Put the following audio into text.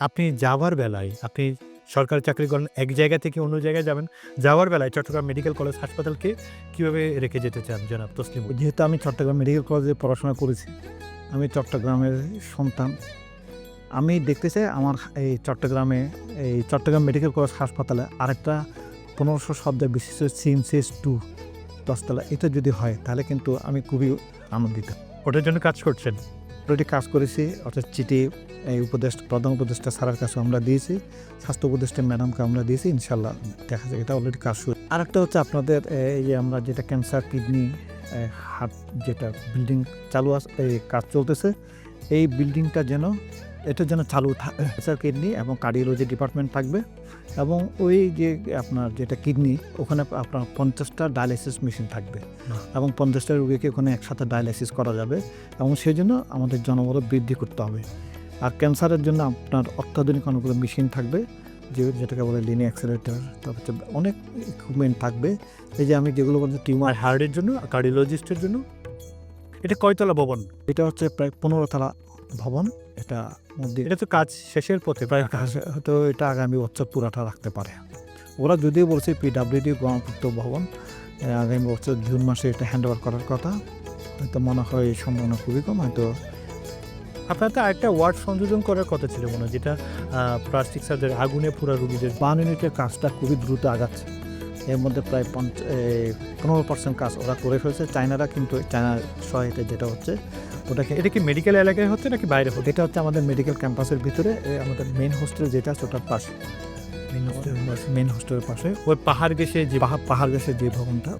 আপনি যাওয়ার বেলায় আপনি সরকারি চাকরি করেন এক জায়গা থেকে অন্য জায়গায় যাবেন যাওয়ার বেলায় চট্টগ্রাম মেডিকেল কলেজ হাসপাতালকে কীভাবে রেখে যেতে চান জনাব তসলিম? যেহেতু আমি চট্টগ্রাম মেডিকেল কলেজে পড়াশোনা করেছি আমি চট্টগ্রামের সন্তান। আমি দেখতে চাই আমার এই চট্টগ্রামে এই চট্টগ্রাম মেডিকেল কলেজ হাসপাতালে আরেকটা পনেরোশো শব্দের বিশিষ্ট সিএমসিএস টু দশতলা। এটা যদি হয় তাহলে কিন্তু আমি খুবই আনন্দিত। ওটার জন্য কাজ করছেন? অলরেডি কাজ করেছি, অর্থাৎ চিঠি, এই উপদেষ্টা, প্রধান উপদেষ্টা স্যারের কাছে আমরা দিয়েছি, স্বাস্থ্য উপদেষ্টা ম্যাডামকে আমরা দিয়েছি, ইনশাল্লাহ দেখা যায় এটা অলরেডি কাজ শুরু। আর একটা হচ্ছে আপনাদের এই যে আমরা যেটা ক্যান্সার কিডনি হার্ট যেটা বিল্ডিং চালু আছে, এই কাজ চলতেছে এই বিল্ডিংটা যেন এটা যেন চালু ক্যান্সার কিডনি এবং কার্ডিওলজি ডিপার্টমেন্ট থাকবে এবং ওই যে আপনার যেটা কিডনি ওখানে আপনার পঞ্চাশটা ডায়ালিসিস মেশিন থাকবে এবং পঞ্চাশটা রোগীকে ওখানে একসাথে ডায়ালিসিস করা যাবে এবং সেই জন্য আমাদের জনবল বৃদ্ধি করতে হবে। আর ক্যান্সারের জন্য আপনার অত্যাধুনিক অনেকগুলো মেশিন থাকবে যে যেটাকে বলে লিনি অ্যাক্সেলেটার তারপর হচ্ছে অনেক ইকুইপমেন্ট থাকবে। এই যে আমি যেগুলো বলছি টিউমার হার্টের জন্য কার্ডিওলজিস্টের জন্য এটা কয়তলা ভবন? এটা হচ্ছে প্রায় পনেরো তলা ভবন। এটা মধ্যে এটা তো কাজ শেষের পথে। প্রায় হয়তো এটা আগামী বছর পুরাটা রাখতে পারে। ওরা যদিও বলছে পিডাব্লিউডি গণপূর্ত ভবন আগামী বছর জুন মাসে এটা হ্যান্ড ওভার করার কথা। হয়তো মনে হয় এই সম্ভাবনা খুবই কম হয়তো আপনার তো আরেকটা ওয়ার্ড সংযোজন করার কথা ছিল মনে হয় যেটা প্লাস্টিক সার্জারি আগুনে পুরা রোগীদের বান ইউনিটের কাজটা খুবই দ্রুত আগাচ্ছে। এর মধ্যে প্রায় পঞ্চ পনেরো পার্সেন্ট কাজ ওরা করে ফেলছে চায়নারা কিন্তু চায়নার সহায়তা যেটা হচ্ছে ওটাকে এটা কি মেডিকেল এলাকায় হচ্ছে নাকি বাইরে হচ্ছে? এটা হচ্ছে আমাদের মেডিকেল ক্যাম্পাসের ভিতরে আমাদের মেন হোস্টেল যেটা আছে ওটার পাশে। মেন হোস্টেলের পাশে। ওই পাহাড় গেছে যে পাহাড় পাহাড় গেছে যে ভবনটা